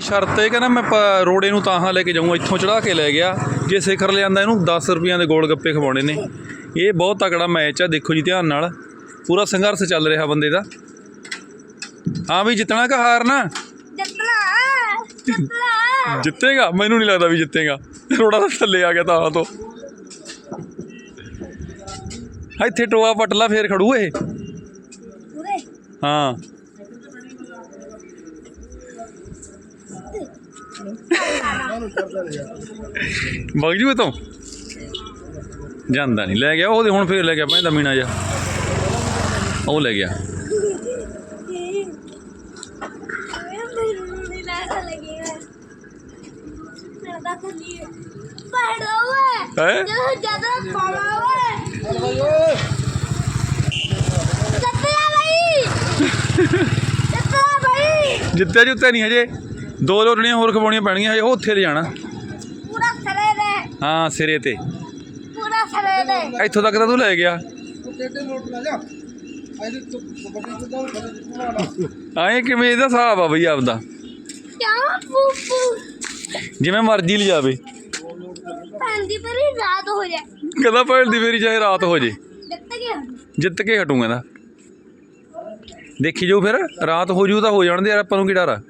ਸ਼ਰਤ ਇਹ ਕਹਿੰਦਾ ਮੈਂ ਰੋੜੇ ਨੂੰ ਤਾਹਾਂ ਲੈ ਕੇ ਜਾਊਂ ਇੱਥੋਂ ਚੜਾ ਕੇ ਲੈ ਗਿਆ। ਜੇ ਸਿਖਰ ਲਿਆਂਦਾ ਇਹਨੂੰ 10 ਰੁਪਈਆਂ ਦੇ ਗੋਲ ਗੱਪੇ ਖਵਾਉਣੇ ਨੇ। ਇਹ ਬਹੁਤ ਤਕੜਾ ਮੈਚ ਆ ਦੇਖੋ ਜੀ ਧਿਆਨ ਨਾਲ। ਪੂਰਾ ਸੰਘਰਸ਼ ਚੱਲ ਰਿਹਾ ਬੰਦੇ ਦਾ। ਹਾਂ ਵੀ ਜਿੱਤਣਾ ਕਿ ਹਾਰਨਾ? ਜਿੱਤਣਾ ਜਿੱਤਣਾ। ਜਿੱਤੇਗਾ ਮੈਨੂੰ ਨਹੀਂ ਲੱਗਦਾ ਵੀ ਜਿੱਤੇਗਾ। ਰੋੜਾ ਤਾਂ ਥੱਲੇ ਆ ਗਿਆ ਤਾਂ ਤੋਂ। ਇੱਥੇ ਟੋਆ ਪੱਟ ਲਾ ਫੇਰ ਖੜੂ ਇਹ। ਹਾਂ। ਵਗ ਜੂ ਤੋਂ ਜਾਂਦਾ ਨਹੀਂ ਲੈ ਗਿਆ ਉਹਦੇ ਹੁਣ ਫੇਰ ਲੈ ਗਿਆ ਪੈਂਦਾ ਮੀਨਾ ਜਾ ਉਹ ਲੈ ਗਿਆ। ਹੈ? ਪਾਵਾ ਓਏ ਜਿੱਤਿਆ ਬਈ। ਜਿੱਤਿਆ ਬਈ। ਜਿੱਤੇ ਜੁੱਤੇ ਨਹੀਂ ਹਜੇ। ਦੋ ਲੋਟਣੀਆਂ ਹੋਰ ਖਵਾਉਣੀਆਂ ਪੈਣਗੀਆਂ ਹਜੇ ਉਹ ਉੱਥੇ ਲੈ ਜਾਣਾ। ਪੂਰਾ ਸਰੇ ਦੇ ਹਾਂ ਸਿਰੇ ਤੇ। ਪੂਰਾ ਸਰੇ ਦੇ ਇੱਥੋਂ ਤੱਕ ਤਾਂ ਤੂੰ ਲੈ ਗਿਆ। ਐਂ ਕਿਵੇਂ ਇਹਦਾ ਹਿਸਾਬ ਆ ਬਈ ਆਪਦਾ? ਕਿਆ ਪੂਪੂ ਜਿਵੇਂ ਮਰਜ਼ੀ ਲਿਜਾਵੇ ਭੈਣ ਦੀ ਪਰੀ ਰਾਤ ਹੋ ਜਾਏ। ਕਹਿੰਦਾ ਭੈਣ ਦੀ ਫੇਰੀ ਚਾਹੇ ਰਾਤ ਹੋ ਜੇ। ਜਿੱਤ ਕੇ ਹਟੂਗਾ ਦਾ ਦੇਖੀ ਜੋ ਫਿਰ ਰਾਤ ਹੋ ਜੂ ਤਾਂ ਹੋ ਜਾਣ ਦੇ ਯਾਰ ਆਪਾਂ ਨੂੰ ਕੀ ਡਰ ਆ?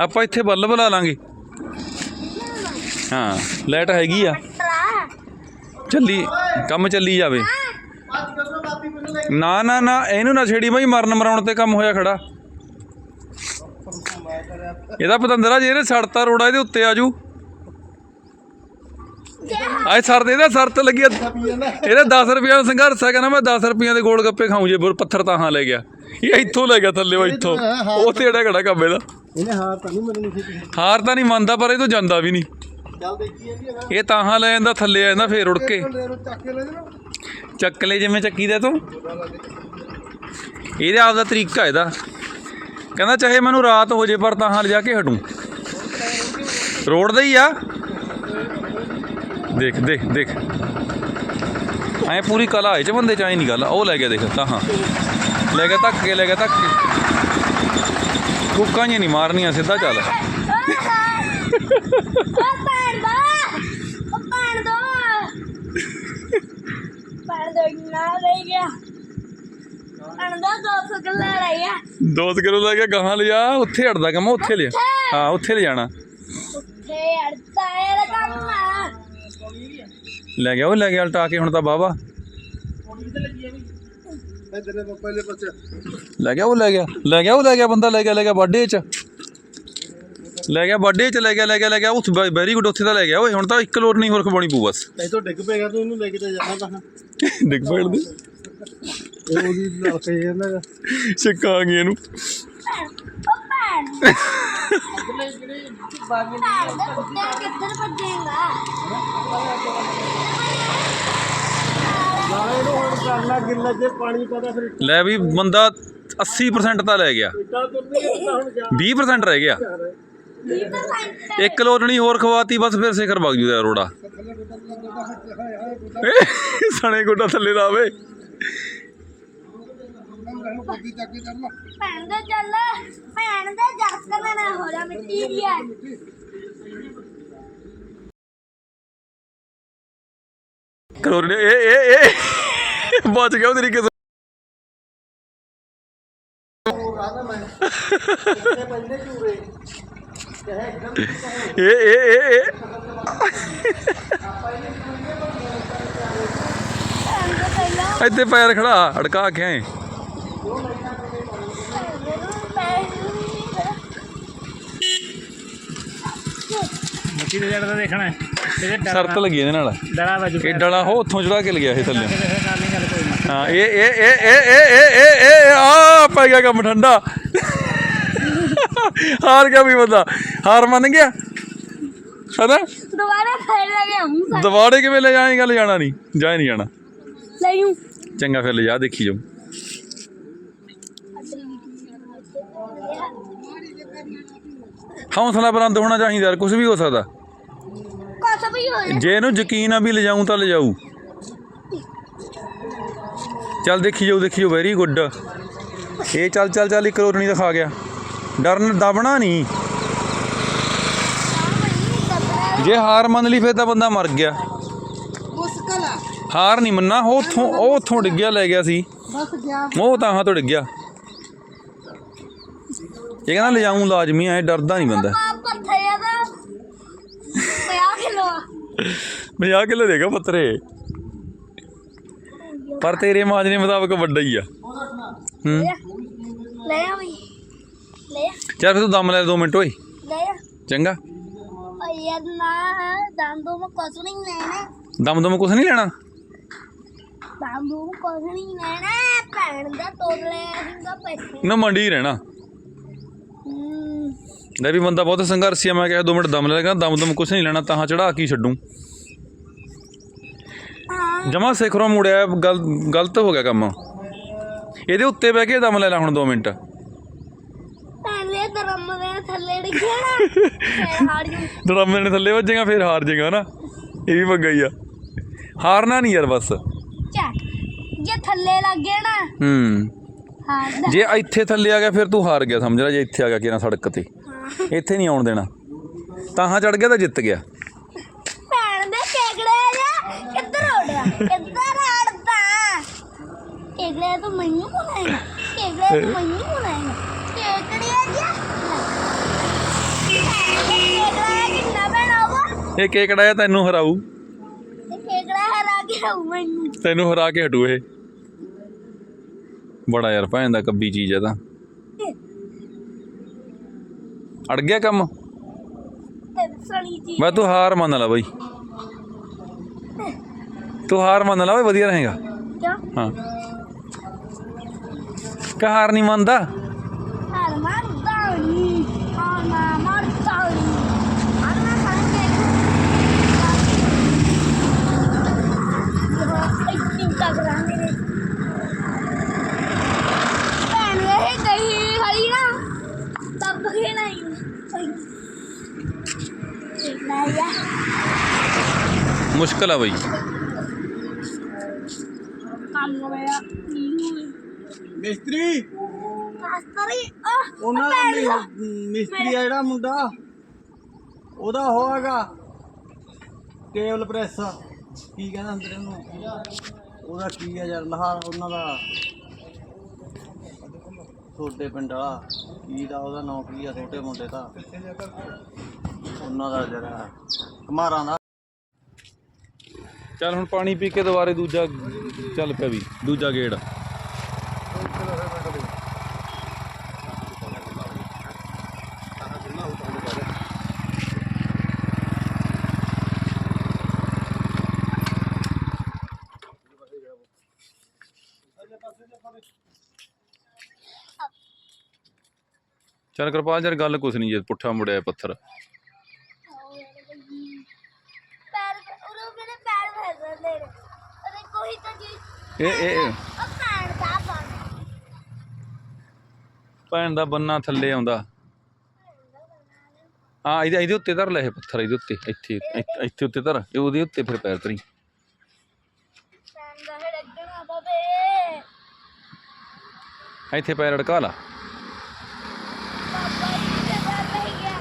ਆਪਾਂ ਇੱਥੇ ਬੱਲਬ ਲਾ ਲਾਂਗੇ। ਹਾਂ, ਲਾਈਟ ਹੈਗੀ ਆ। ਚੱਲੀ, ਕੰਮ ਚੱਲੀ ਜਾਵੇ। ਨਾ ਨਾ ਨਾ, ਇਹਨੂੰ ਨਾ ਛੇੜੀ ਬਾਈ, ਮਰਨ ਮਰਾਉਣ ਤੇ ਕੰਮ ਹੋਇਆ ਖੜਾ। ਇਹਦਾ ਪਤੰਦਰਾ, ਜੇ ਇਹਨੇ ਸੜਤਾ ਰੋੜਾ ਇਹਦੇ ਉੱਤੇ ਆਜੂ ਆਏ ਸਰ ਦੇ ਇਹਦਾ ਸਰਤ ਲੱਗੀ ਆ। ਇਹਦਾ 10 ਰੁਪਿਆ ਦਾ ਸੰਘਰਸ਼ ਹੈ ਕਹਿੰਦਾ ਮੈਂ 10 ਰੁਪਈਆਂ ਦੇ ਗੋਲ ਗੱਪੇ ਖਾਊਂ ਜੇ ਬੁਰ ਪੱਥਰ ਤਾਂ ਹਾਂ ਲੈ ਗਿਆ। ਇਹ ਇੱਥੋਂ ਲੈ ਗਿਆ ਥੱਲੇ ਉਹ ਇੱਥੋਂ। ਉਹ ਤੇ ਜਿਹੜਾ ਖੜਾ ਕੰਮ ਇਹਦਾ ਇਹਨੇ ਹਾਰ ਤਾਂ ਨਹੀਂ ਮੈਨੂੰ ਨਹੀਂ ਹਾਰ ਤਾਂ ਨਹੀਂ ਮੰਨਦਾ ਪਰ ਇਹ ਤੋਂ ਜਾਂਦਾ ਵੀ ਨਹੀਂ। ਚੱਲ ਦੇਖੀਏ ਜੀ ਇਹਦਾ ਇਹ ਤਾਹਾਂ ਲੈ ਜਾਂਦਾ ਥੱਲੇ ਆ ਜਾਂਦਾ ਫੇਰ ਉੜ ਕੇ। ਲੈ ਨੂੰ ਚੱਕ ਕੇ ਲੈ ਦੇ ਨਾ ਚੱਕ ਲੈ ਜਿਵੇਂ ਚੱਕੀ ਦਾ ਤੂੰ। ਇਹਦਾ ਆਪਦਾ ਤਰੀਕਾ ਇਹਦਾ। ਕਹਿੰਦਾ ਚਾਹੇ ਮੈਨੂੰ ਰਾਤ ਹੋ ਜੇ ਪਰ ਤਾਹਾਂ ਲਿਜਾ ਕੇ ਹਟੂੰ। ਰੋਡ ਦਾ ਹੀ ਆ। ਦੇਖ ਦੇਖ ਦੇਖ। ਐ ਪੂਰੀ ਕਲਾ ਹੈ ਚ ਬੰਦੇ ਚ ਐ ਨਹੀਂ ਗੱਲ। ਉਹ ਲੈ ਗਿਆ ਦੇਖ ਤਾਹਾਂ ਲੈ ਗਿਆ ਧੱਕ ਕੇ ਲੈ ਗਿਆ ਧੱਕ ਕੇ। ਕੁੱਕਾਂ ਨਹੀਂ ਮਾਰਨੀਆਂ ਸਿੱਧਾ ਚੱਲ। ਦਾ ਗਿਆ ਕਿੱਲਾ ਰਹਿ ਗਿਆ 2 ਕਿਲੋ ਲੈ ਕੇ ਗਾਹਾਂ ਲਿਜਾ ਉੱਥੇ ਹਟਦਾ ਕੰਮ ਉੱਥੇ ਲਿਆ। ਹਾਂ ਉੱਥੇ ਲੈ ਜਾਣਾ ਉੱਥੇ ਆ ਲੈ ਗਿਆ ਉਹ ਲੈ ਗਿਆ ਉਲਟਾ ਕੇ ਹੁਣ ਤਾਂ ਬਾਵਾ ਲੈ ਗਿਆ ਉਹ ਲੈ ਗਿਆ ਲੈ ਗਿਆ ਉਹ ਲੈ ਗਿਆ ਬੰਦਾ ਲੈ ਗਿਆ ਲੈ ਗਿਆ ਬਰਥਡੇ ਚ। ਲੈ ਗਿਆ ਬਰਥਡੇ ਚ ਲੈ ਗਿਆ ਲੈ ਗਿਆ ਲੈ ਗਿਆ ਉਸ ਵੈਰੀ ਗੁੱਡ ਉੱਥੇ ਦਾ ਲੈ ਗਿਆ। ਓਏ ਹੁਣ ਤਾਂ ਇੱਕ ਲੋਟ ਨਹੀਂ ਹੋਰ ਖਵਾਉਣੀ ਪਊ ਬਸ। ਇਹ ਤੋਂ ਡਿੱਗ ਪਏਗਾ ਤੂੰ ਇਹਨੂੰ ਲੈ ਕੇ ਤੇ ਜਾਣਾ ਤਾਂ ਡਿੱਗ ਪੈਣ ਦੇ ਉਹਦੀ ਨਾਲ ਕੇ ਜਾਂਦਾ। ਗਾ। ਸਿੱਕਾ ਆ ਗਈ ਇਹਨੂੰ। ਭੈਣ ਉਹ ਭੈਣ ਭੈਣ ਦਾ ਕੁੱਤਾ ਕਿੱਧਰ ਭੱਜੇਗਾ ਨਾਲੇ ਇਹਨੂੰ ਹੁਣ ਕਰਨਾ ਗਿੱਲਾ ਜੇ ਪਾਣੀ ਪਾਦਾ ਫਿਰ ਲੈ ਵੀ ਬੰਦਾ 80% ਤਾਂ ਲੈ ਗਿਆ। ਇੱਟਾਂ ਤੁਰਨੀ ਤਾਂ ਹੁਣ ਜਾ 20% ਰਹਿ ਗਿਆ। ਵੀਹ percent ਇੱਕ ਲੋਟ ਨਹੀਂ ਹੋਰ ਖਵਾਤੀ ਬਸ ਫਿਰ ਸਿਖਰ ਵਗ ਜੂਦਾ ਰੋੜਾ। ਸਣੇ ਗੋਡਾ ਥੱਲੇ ਦਾ ਆਵੇ ਭੈਣ ਦਾ ਚੱਲ ਭੈਣ ਦਾ ਜਰਕਨ ਨਾ ਹੋ ਜਾ ਮਿੱਟੀ ਦੀ ਆ। ਕਰੋੜ ਨੇ ਇਹ ਇਹ ਇਹ ਬਚ ਗਿਆ ਉਹ ਤਰੀਕੇ ਤੋਂ ਇਹ ਇਹ ਇਹ ਇਹ। ਭੈਣ ਦਾ ਪਹਿਲਾਂ। ਇੱਥੇ ਪੈਰ ਖੜਾ ਅੜਕਾ ਕੇ ਆਏ। ਕੀ ਸ਼ਰਤ ਲੱਗੀ ਇਹਦੇ ਨਾਲ ਇਹ ਡਲਾ ਹੋ ਉੱਥੋਂ ਚੜਾ ਕੇ ਲਗਿਆ ਇਹ ਥੱਲੇ ਹਾਂ ਇਹ ਇਹ ਇਹ ਇਹ ਇਹ ਇਹ ਇਹ ਆ ਪੈ ਗਿਆ ਕੰਮ ਠੰਡਾ ਹਾਰ ਗਿਆ ਵੀ ਬੰਦਾ ਹਾਰ ਮੰਨ ਗਿਆ ਹਨਾ ਦੁਬਾਰਾ ਫੇਰ ਲੈ ਕੇ ਆਉਂਗਾ ਦੁਬਾਰੇ ਕਿਵੇਂ ਲੈ ਜਾਏਗਾ ਲੈ ਜਾਣਾ ਨਹੀਂ ਜਾਏ ਨਹੀਂ ਜਾਣਾ ਲੈ ਜੂ ਚੰਗਾ ਫਿਰ ਲਿਜਾ ਦੇਖੀ ਜਾਓ ਹੌਸਲਾ ਬੁਲੰਦ ਹੋਣਾ ਚਾਹੀਦਾ ਯਾਰ ਕੁਝ ਵੀ ਹੋ ਸਕਦਾ ਜਾ ਇਹਨੂੰ ਯਕੀਨ ਆ ਵੀ ਲਿਜਾਊਂ ਤਾਂ ਲਿਜਾਊ। ਚੱਲ ਦੇਖੀ ਜਾਓ ਦੇਖੀ ਜਾਓ ਵੈਰੀ ਗੁੱਡ ਇਹ ਚੱਲ ਚੱਲ ਚੱਲ ਇੱਕ ਰੋਟਣੀ ਦਿਖਾ ਗਿਆ। ਡਰਨ ਦਬਣਾ ਨਹੀਂ। ਜੇ ਹਾਰ ਮੰਨ ਲਈ ਫਿਰ ਤਾਂ ਬੰਦਾ ਮਰ ਗਿਆ। ਮੁਸ਼ਕਲ ਆ। ਹਾਰ ਨਹੀਂ ਮੰਨਾ ਉਹ ਉੱਥੋਂ ਉਹ ਉੱਥੋਂ ਡਿੱਗਿਆ ਲੈ ਗਿਆ ਸੀ। ਬਸ ਗਿਆ। ਉਹ ਤਾਂ ਹਾਂ ਤੋਂ ਡਿੱਗਿਆ ਇਹ ਕਹਿੰਦਾ ਲਿਜਾਊਂ ਲਾਜ਼ਮੀ ਐ ਡਰਦਾ ਨਹੀਂ ਬੰਦਾ। 50 ਕਿਲੋ ਦੇਗਾ ਪੱਤਰੇ। ਪਰ ਤੇਰੇ ਮਾਜਨੇ ਮੁਤਾਬਕ ਵੱਡਾ ਹੀ ਆ। ਹੂੰ। ਲੈ ਆ। ਬਈ ਲੈ ਆ, ਚੱਲ ਫਿਰ ਤੂੰ ਦਮ ਲੈ 2 ਮਿੰਟ ਓਏ। ਲੈ ਆ। ਚੰਗਾ। ਯਾਰ ਨਾ ਦੰਦੋ ਮੈਂ ਕੁਛ ਨਹੀਂ ਲੈਣਾ। ਦਮ ਦਮ ਕੁਛ ਨਹੀਂ ਲੈਣਾ। ਦੰਦੋ ਮੈਂ ਕੁਛ ਨਹੀਂ ਲੈਣਾ। ਭੈਣ ਦਾ ਤੋੜ ਲਿਆ ਸੀਗਾ ਪੈਸੇ ਨਾ ਮੰਡੀ ਰਹਿਣਾ। ਲੈ ਵੀ ਬੰਦਾ ਬਹੁਤ ਸੰਘਰਸ਼ੀ ਆ ਮੈਂ ਕਿਹਾ 2 ਮਿੰਟ ਦਮ ਲੈ ਲਗਾ ਦਮ ਦਮ ਕੁਛ ਨਹੀਂ ਲੈਣਾ ਤਾਂ ਚੜਾ ਕੇ ਛੱਡੂ। ਜਮਾ ਸਿਖਰੋਂ ਮੁੜਿਆ ਗਲ ਗਲਤ ਹੋ ਗਿਆ ਕੰਮ। ਇਹਦੇ ਉੱਤੇ ਬਹਿ ਕੇ ਦਮ ਲੈ ਲੈ ਹੁਣ 2 ਮਿੰਟ। ਭੈਣ ਦੇ ਧਰਮ ਦੇ ਥੱਲੇ ਡਿੱਗਿਆ ਵੱਜੇਗਾ ਫਿਰ ਹਾਰ ਜਾਏਗਾ ਨਾ ਇਹ ਵੀ ਪੰਗਾ ਹੀ ਆ। ਹਾਰਨਾ ਨਹੀਂ ਯਾਰ ਬਸ। ਜੇ ਥੱਲੇ ਲੱਗ ਗਿਆ ਨਾ। ਹੂੰ। ਹਾਂ ਜੇ ਇੱਥੇ ਥੱਲੇ ਆ ਗਿਆ ਫਿਰ ਤੂੰ ਹਾਰ ਗਿਆ ਸਮਝ ਲੈ ਜੇ ਇੱਥੇ ਆ ਗਿਆ ਕਿਹਨਾਂ ਸੜਕ ਤੇ। ਇੱਥੇ ਨਹੀਂ ਆਉਣ ਦੇਣਾ। ਤਾਂ ਹਾਂ ਚੜ ਗਿਆ ਤਾਂ ਜਿੱਤ ਗਿਆ। ਭੈਣ ਦੇ ਕੇਕੜੇ ਜਾ ਕਿੱਧਰ ਉੱਡਦਾ ਕਿੱਧਰ ਆੜਦਾ? ਕੇਕੜੇ ਤੂੰ ਮੈਨੂੰ ਬੁਲਾਏਗਾ ਕੇਕੜੇ ਤੂੰ ਮੈਨੂੰ ਜਾ। ਬਣਾ ਵਾ ਇਹ ਕੇਕੜਾ ਆ ਤੈਨੂੰ ਹਰਾਊ। ਕੇਕੜਾ ਹਰਾ ਕੇ ਆਊ ਮੈਨੂੰ। ਤੈਨੂੰ ਹਰਾ ਕੇ ਹਟੂ ਇਹ। ਬੜਾ ਯਾਰ ਭੈਣ ਦਾ ਕੱਬੀ ਚੀਜ਼ ਆ ਤਾਂ। ਅੜ ਗਿਆ ਕੰਮ? ਸਣੀ ਜੀ ਮੈਂ ਤੂੰ ਹਾਰ ਮੰਨ ਲੈ ਬਈ। ਤੂੰ ਹਾਰ ਮੰਨ ਲੈ ਓਏ ਵਧੀਆ ਰਹੇਗਾ। ਕਿਉਂ? ਹਾਂ। ਕਿ ਹਾਰ ਨਹੀਂ ਮੰਨਦਾ? ਹਾਰ ਮਾਰਦਾ ਨਹੀਂ ਹਾਂ ਨਾ ਮਾਰਦਾ ਨਹੀਂ ਹਾਂ ਨਾ ਖਾਂਗੇ ਇਹ ਇੰਤਾ ਕਰਾਂਗੇ ਨੇ ਭੈਣ ਵੇ ਗਈ ਹਰੀ ਨਾ ਤਬ ਕੇ ਨਹੀਂ ਨਾ ਯਾ ਮੁਸ਼ਕਲ ਆ ਬਈ। ਕੰਮ ਹੋਇਆ ਮਿਸਤਰੀ? ਮਾਸਟਰੀ ਆ ਉਹਨਾਂ ਦਾ ਮਿ- ਮਿਸਤਰੀ ਆ ਜਿਹੜਾ ਮੁੰਡਾ। ਉਹਦਾ ਹੋਏਗਾ ਟੇਬਲ ਪ੍ਰੈਸ। ਕੀ ਕਹਿੰਦਾ ਅੰਦਰ ਉਹਨੂੰ ਉਹਦਾ ਕੀ ਆ ਯਾਰ ਲਹਾਰ ਉਹਨਾਂ ਦਾ। ਛੋਟੇ ਪਿੰਡ ਵਾਲਾ। ਕੀ ਦਾ ਉਹਦਾ ਨਾਂ ਕੀ ਆ ਛੋਟੇ ਮੁੰਡੇ ਦਾ। ਉਹਨਾਂ ਦਾ ਜਿਹੜਾ ਕੁਮਾਰਾਂ ਦਾ। ਚੱਲ ਹੁਣ ਪਾਣੀ ਪੀ ਕੇ ਦੁਬਾਰੇ ਦੂਜਾ ਚੱਲ ਪਿਆ ਵੀ। ਦੂਜਾ ਗੇੜ। ਚੱਲ ਕਿਰਪਾਲ ਯਾਰ, ਗੱਲ ਕੁਛ ਨਹੀਂ ਜੇ ਪੁੱਠਾ ਮੁੜਿਆ ਪੱਥਰ ਪੈਰ ਉਹ ਮੇਰੇ ਪੈਰ ਫੇਰ ਰਹੇ ਨੇ ਅਰੇ ਕੋਈ ਤਾਂ ਜੀ ਇਹ ਇਹ ਦਾ ਭੈਣ ਦਾ ਬੰਨਾ ਥੱਲੇ ਆਉਂਦਾ। ਹਾਂ ਇਹਦੇ ਇਹਦੇ ਉੱਤੇ ਧਰ ਲੈ ਇਹ ਪੱਥਰ ਇਹਦੇ ਉੱਤੇ ਇੱਥੇ ਇੱਥੇ- ਇੱਥੇ ਉੱਤੇ ਧਰ ਇਹ ਉਹਦੇ ਉੱਤੇ ਫਿਰ ਪੈਰ ਧਰੀ। ਦਾ ਬਵੇ ਇੱਥੇ ਪੈਰ ਅੜਕਾ ਲਾ ਪਾਪਾ ਜੀ ਦੇ ਘਰ ਨਹੀਂ ਗਿਆ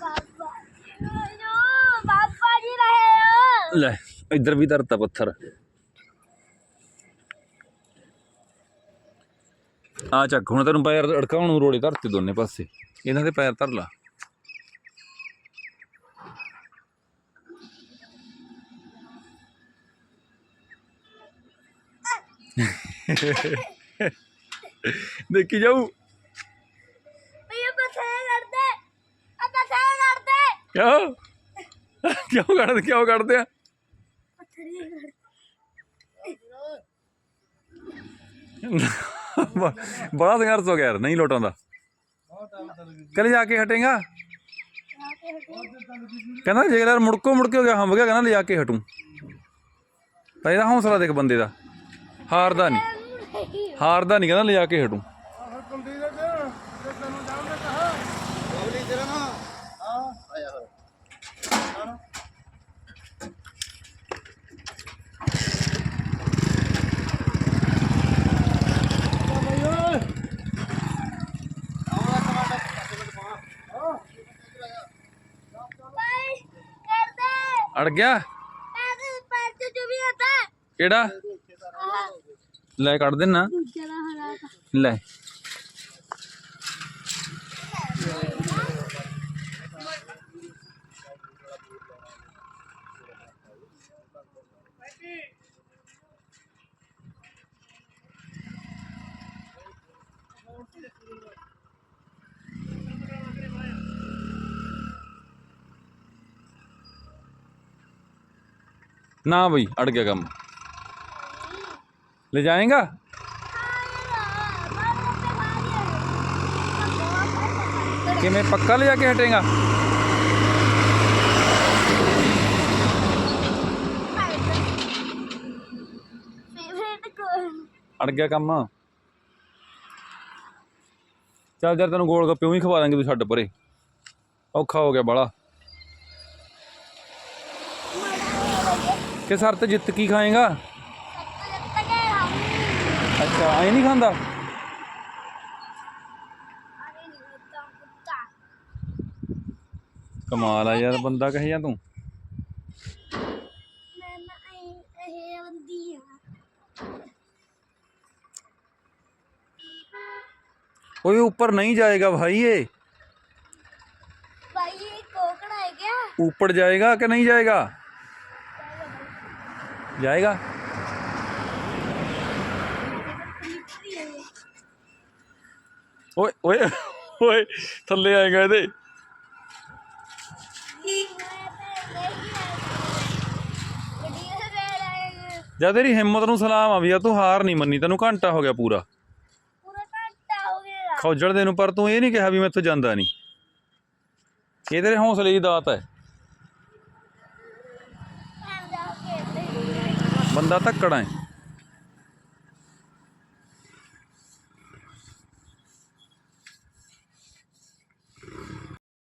ਪਾਪਾ ਜੋ ਪਾਪਾ ਜੀ ਰਹੇ ਹੋ ਲੈ ਇੱਧਰ ਵੀ ਧਰਤਾ ਪੱਥਰ। ਆ ਚੱਕ ਹੁਣ ਤੈਨੂੰ ਪੈਰ ਅੜਕਾਉਣ ਨੂੰ ਰੋੜੇ ਧਰਤੇ ਦੋਨੇ ਪਾਸੇ। ਇਹਨਾਂ ਦੇ ਪੈਰ ਧਰ ਲਾ। ਦੇਖੀ ਜਾਊ? ਇਹ ਪਥੇ ਕਰਦੇ ਆ ਪਥੇ ਕਰਦੇ ਕਿਉਂ? ਕਿਉਂ ਕੱਢਦੇ ਕਿਉਂ ਕੱਢਦੇ ਆ? ਬੜਾ ਸੰਘਰਸ਼ ਹੋ ਗਿਆ ਯਾਰ, ਨਹੀਂ ਲੋਟਾਉਂਦਾ ਕੱਲ ਜਾ ਕੇ ਹਟੇਗਾ? ਕਹਿੰਦਾ ਜੇ ਯਾਰ ਮੁੜਕੋ ਮੁੜ ਕੇ ਹੋ ਗਿਆ ਹੰਬ ਗਿਆ, ਕਹਿੰਦਾ ਲਿਜਾ ਕੇ ਹਟੂ। ਤਾਂ ਇਹਦਾ ਹੌਸਲਾ ਦੇਖ ਬੰਦੇ ਦਾ। ਹਾਰਦਾ ਨਹੀਂ। ਹਾਰਦਾ ਨਹੀਂ, ਕਹਿੰਦਾ ਲਿਜਾ ਕੇ ਹਟੂ। ਅੜ ਗਿਆ ਪੈਰ ਪੈਰ ਚ ਜੋ ਵੀ ਆਤਾ ਕਿਹੜਾ ਆਹ ਲੈ ਕੱਢ ਦੇਣਾ ਦੂਜਾ ਦਾ ਹਰਾ ਤਾ ਲੈ ਨਾ ਬਈ, ਅੜ ਗਿਆ ਕੰਮ। ਲੈ ਜਾਏਗਾ? ਕਿਵੇਂ, ਪੱਕਾ ਲਿਜਾ ਕੇ ਹਟੇਗਾ? ਅੜ ਗਿਆ ਕੰਮ। ਚੱਲ ਯਾਰ ਤੈਨੂੰ ਗੋਲ ਗੱਪੇ ਉਹੀ ਖਵਾ ਦਾਂਗੇ, ਤੂੰ ਛੱਡ ਪਰੇ। ਔਖਾ ਹੋ ਗਿਆ ਬਾਲਾ ਕਿ ਸਰ ਤੇ ਜਿੱਤ ਕੀ ਖਾਏਗਾ ਅੱਛਾ ਐ ਨਹੀਂ ਖਾਂਦਾ ਕਮਾਲ ਆ ਯਾਰ ਬੰਦਾ ਕਹੇ ਜਾਂ ਤੂੰ ਓਏ ਉੱਪਰ नहीं जाएगा भाई ये भाई ये कोकड़ा है क्या ऊपर जाएगा कि नहीं जाएगा जाएगा ਓਏ ਓਏ ਓਏ ਥੱਲੇ ਆਏਗਾ ਇਹਦੇ ਜਦ ਤੇਰੀ ਹਿੰਮਤ ਨੂੰ ਸਲਾਮ ਆ ਵੀ ਆ ਤੂੰ ਹਾਰ ਨਹੀਂ ਮੰਨੀ ਤੈਨੂੰ ਘੰਟਾ ਹੋ ਗਿਆ ਪੂਰਾ पूरा घंटा हो गया ਖੌਜਲ ਦੇ ਨੂੰ ਪਰ ਤੂੰ ਇਹ ਨਹੀਂ ਕਿਹਾ ਵੀ ਮੈਂ ਇੱਥੋਂ ਜਾਂਦਾ ਨਹੀਂ ਇਹ ਤੇਰੇ ਹੌਸਲੇ ਦੀ ਦਾਤ ਹੈ ਬੰਦਾ ਧੱਕੜਾ ਹੈ।